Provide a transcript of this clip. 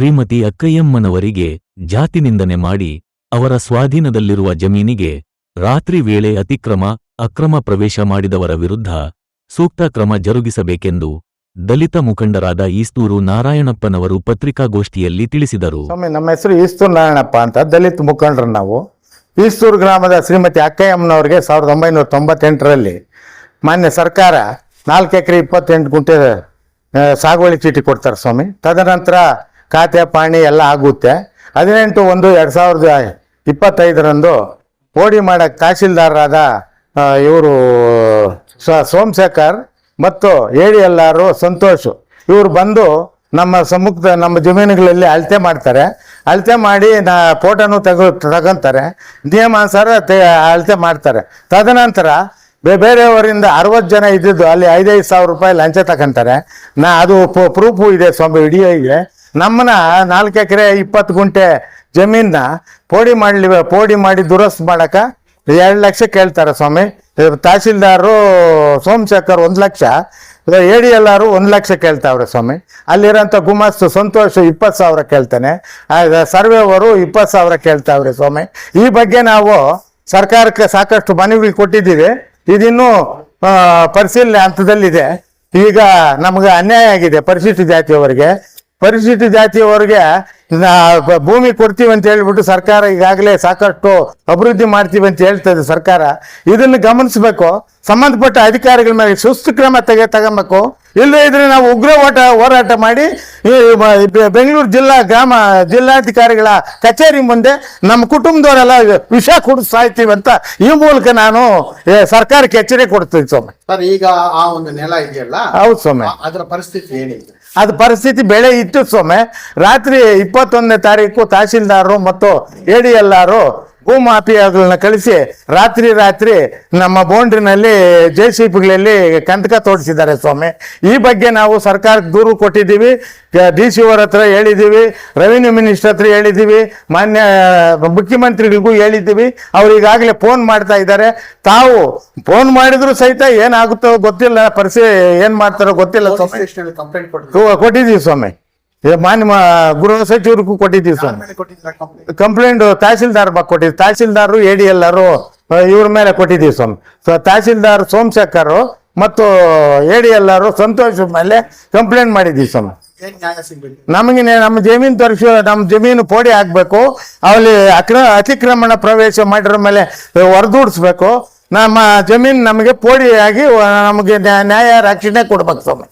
ಶ್ರೀಮತಿ ಅಕ್ಕಯ್ಯಮ್ಮನವರಿಗೆ ಜಾತಿ ನಿಂದನೆ ಮಾಡಿ ಅವರ ಸ್ವಾಧೀನದಲ್ಲಿರುವ ಜಮೀನಿಗೆ ರಾತ್ರಿ ವೇಳೆ ಅತಿಕ್ರಮ, ಅಕ್ರಮ ಪ್ರವೇಶ ಮಾಡಿದವರ ವಿರುದ್ಧ ಸೂಕ್ತ ಕ್ರಮ ಜರುಗಿಸಬೇಕೆಂದು ದಲಿತ ಮುಖಂಡರಾದ ಈಸ್ತೂರು ನಾರಾಯಣಪ್ಪನವರು ಪತ್ರಿಕಾಗೋಷ್ಠಿಯಲ್ಲಿ ತಿಳಿಸಿದರು. ನಮ್ಮ ಹೆಸರು ಈಸ್ತೂರು ನಾರಾಯಣಪ್ಪ ಅಂತ, ದಲಿತ ಮುಖಂಡರು ನಾವು. ಈಸ್ತೂರು ಗ್ರಾಮದ ಶ್ರೀಮತಿ ಅಕ್ಕಯ್ಯಮ್ಮನವರಿಗೆ ಸಾವಿರದ ಒಂಬೈನೂರ ತೊಂಬತ್ತೆಂಟರಲ್ಲಿ ಮಾನ್ಯ ಸರ್ಕಾರ ನಾಲ್ಕು ಎಕರೆ ಇಪ್ಪತ್ತೆಂಟು ಗುಂಟೆ ಸಾಗುವಳಿ ಚೀಟಿ ಕೊಡ್ತಾರೆ ಸ್ವಾಮಿ. ತದನಂತರ ಖಾತೆ ಪಾಣಿ ಎಲ್ಲ ಆಗುತ್ತೆ. ಹದಿನೆಂಟು ಒಂದು ಎರಡು ಸಾವಿರದ ಇಪ್ಪತ್ತೈದರಂದು ಪೋಡಿ ಮಾಡಕ್ಕೆ ತಹಶೀಲ್ದಾರರಾದ ಇವರು ಸೋಮಶೇಖರ್ ಮತ್ತು ಎ ಡಿ ಎಲ್ ಸಂತೋಷ್. ಇವರು ಬಂದು ನಮ್ಮ ಸಮ್ಮುಖದ ನಮ್ಮ ಜಮೀನುಗಳಲ್ಲಿ ಅಳತೆ ಮಾಡ್ತಾರೆ. ಅಳತೆ ಮಾಡಿ ನಾ ಫೋಟೋನು ತೆಗ, ತಗೊಂತಾರೆ. ನಿಯಮಾನುಸಾರ ಅಳತೆ ಮಾಡ್ತಾರೆ. ತದನಂತರ ಬೇರೆಯವರಿಂದ ಅರವತ್ತು ಜನ ಇದ್ದಿದ್ದು ಅಲ್ಲಿ ಐದೈದು ಸಾವಿರ ರೂಪಾಯಿ ಲಂಚ ತಗೊಂತಾರೆ ನಾ ಅದು ಪ್ರೂಫು ಇದೆ ಸ್ವಾಮಿ ವಿಡಿಯೋ ಇದೆ ನಮ್ಮನ್ನ ನಾಲ್ಕು ಎಕರೆ ಇಪ್ಪತ್ತು ಗುಂಟೆ ಜಮೀನ ಪೋಡಿ ಮಾಡಲಿ ಪೋಡಿ ಮಾಡಿ ದುರಸ್ತು ಮಾಡಕ ಎರಡು ಲಕ್ಷ ಕೇಳ್ತಾರೆ ಸ್ವಾಮಿ. ತಹಸೀಲ್ದಾರು ಸೋಮಶೇಖರ್ ಒಂದು ಲಕ್ಷ ಎ ಡಿ ಎಲ್ ಒಂದು ಲಕ್ಷ ಕೇಳ್ತಾವ್ರೆ ಸ್ವಾಮಿ. ಅಲ್ಲಿರೋಂಥ ಗುಮಾಸ್ತು ಸಂತೋಷ ಇಪ್ಪತ್ತು ಸಾವಿರ ಕೇಳ್ತಾನೆ. ಸರ್ವೇವರು ಇಪ್ಪತ್ತು ಸಾವಿರ ಕೇಳ್ತಾವ್ರೆ ಸ್ವಾಮಿ. ಈ ಬಗ್ಗೆ ನಾವು ಸರ್ಕಾರಕ್ಕೆ ಸಾಕಷ್ಟು ಮನವಿ ಕೊಟ್ಟಿದ್ದೀವಿ. ಇದಿನ್ನೂ ಪರಿಶೀಲನೆ ಹಂತದಲ್ಲಿದೆ. ಈಗ ನಮ್ಗೆ ಅನ್ಯಾಯ ಆಗಿದೆ ಪರಿಶಿಷ್ಟ ಜಾತಿಯವರಿಗೆ. ಪರಿಶಿಷ್ಟ ಜಾತಿಯವರಿಗೆ ಭೂಮಿ ಕೊಡ್ತೀವಿ ಅಂತ ಹೇಳ್ಬಿಟ್ಟು ಸರ್ಕಾರ ಈಗಾಗಲೇ ಸಾಕಷ್ಟು ಅಭಿವೃದ್ಧಿ ಮಾಡ್ತೀವಿ ಅಂತ ಹೇಳ್ತದೆ ಸರ್ಕಾರ. ಇದನ್ನು ಗಮನಿಸಬೇಕು. ಸಂಬಂಧಪಟ್ಟ ಅಧಿಕಾರಿಗಳ ಮೇಲೆ ಸುಸ್ತು ಕ್ರಮ ತೆಗೆ ತಗೊಬೇಕು. ಇಲ್ಲದೇ ಇದ್ರೆ ನಾವು ಉಗ್ರ ಓಟ ಹೋರಾಟ ಮಾಡಿ ಬೆಂಗಳೂರು ಜಿಲ್ಲಾ ಗ್ರಾಮ ಜಿಲ್ಲಾಧಿಕಾರಿಗಳ ಕಚೇರಿ ಮುಂದೆ ನಮ್ಮ ಕುಟುಂಬದವರೆಲ್ಲ ವಿಷ ಕುಡಿದು ಸಾಯ್ತೀವಿ ಅಂತ ಈ ಮೂಲಕ ನಾನು ಸರ್ಕಾರಕ್ಕೆ ಎಚ್ಚರಿಕೆ ಕೊಡ್ತೀನಿ ಸ್ವಾಮಿ. ಸರ್ ಈಗ ಆ ಒಂದು ನೆಲ ಇದೆಯಲ್ಲ ಹೌದು ಸ್ವಾಮಿ. ಅದರ ಪರಿಸ್ಥಿತಿ ಏನಿದೆ? ಅದು ಪರಿಸ್ಥಿತಿ ಬೆಳೆ ಇತ್ತು ಸ್ವಾಮಿ. ರಾತ್ರಿ ಇಪ್ಪತ್ತೊಂದನೇ ತಾರೀಕು ತಹಶೀಲ್ದಾರರು ಮತ್ತು ಎ ಡಿ ಎಲ್ ಆರು ಭೂಮಾಫಿಯಾಗಳನ್ನ ಕಳಿಸಿ ರಾತ್ರಿ ರಾತ್ರಿ ನಮ್ಮ ಬೌಂಡ್ರಿನಲ್ಲಿ ಜೆ ಸಿ ಪಿಗಳಲ್ಲಿ ಕಂತಕ ತೋಡಿಸಿದ್ದಾರೆ ಸ್ವಾಮಿ. ಈ ಬಗ್ಗೆ ನಾವು ಸರ್ಕಾರಕ್ಕೆ ದೂರು ಕೊಟ್ಟಿದ್ದೀವಿ. ಡಿ ಸಿ ಅವರ ಹತ್ರ ಹೇಳಿದ್ದೀವಿ. ರೆವಿನ್ಯೂ ಮಿನಿಸ್ಟರ್ ಹತ್ರ ಹೇಳಿದ್ದೀವಿ. ಮಾನ್ಯ ಮುಖ್ಯಮಂತ್ರಿಗಳಿಗೂ ಹೇಳಿದ್ದೀವಿ. ಅವ್ರು ಈಗಾಗಲೇ ಫೋನ್ ಮಾಡ್ತಾ ಇದ್ದಾರೆ. ತಾವು ಫೋನ್ ಮಾಡಿದ್ರು ಸಹಿತ ಏನಾಗುತ್ತೋ ಗೊತ್ತಿಲ್ಲ ಪರಿಸ್ಥಿತಿ ಏನ್ ಮಾಡ್ತಾರೋ ಗೊತ್ತಿಲ್ಲ ಸ್ವಾಮಿ. ಕಂಪ್ಲೇಂಟ್ ಕೊಟ್ಟಿದ್ದೀವಿ ಸ್ವಾಮಿ. ಮಾನ್ಯ ಗೃಹ ಸಚಿವರಿಗೂ ಕೊಟ್ಟಿದ್ದೀವಿ ಸರ್ ಕಂಪ್ಲೇಂಟ್ ತಹಸೀಲ್ದಾರ್ ಬಗ್ಗೆ ಕೊಟ್ಟಿದ್ದೀವಿ. ತಹಸೀಲ್ದಾರು ಎ ಡಿ ಎಲ್ ಆರು ಇವ್ರ ಮೇಲೆ ಕೊಟ್ಟಿದ್ದೀವಿ ಸ್ವಾಮಿ. ಸೊ ತಹಸೀಲ್ದಾರ್ ಸೋಮಶೇಖರ್ ಮತ್ತು ಎ ಡಿ ಎಲ್ ಆರು ಸಂತೋಷ್ ಮೇಲೆ ಕಂಪ್ಲೇಂಟ್ ಮಾಡಿದ್ದೀವಿ ಸ್ವಾಮಿ. ನಮಗೆ ನಮ್ಮ ಜಮೀನು ತರಿಸ ನಮ್ಮ ಜಮೀನು ಪೋಡಿ ಹಾಕ್ಬೇಕು ಅಲ್ಲಿ ಅಕ್ರ ಅತಿಕ್ರಮಣ ಪ್ರವೇಶ ಮಾಡಿರೋ ಮೇಲೆ ಹೊರದೂಡಿಸ್ಬೇಕು. ನಮ್ಮ ಜಮೀನು ನಮಗೆ ಪೋಡಿ ಆಗಿ ನಮಗೆ ನ್ಯಾಯ ನ್ಯಾಯ ರಕ್ಷಣೆ ಕೊಡ್ಬೇಕು ಸ್ವಾಮಿ.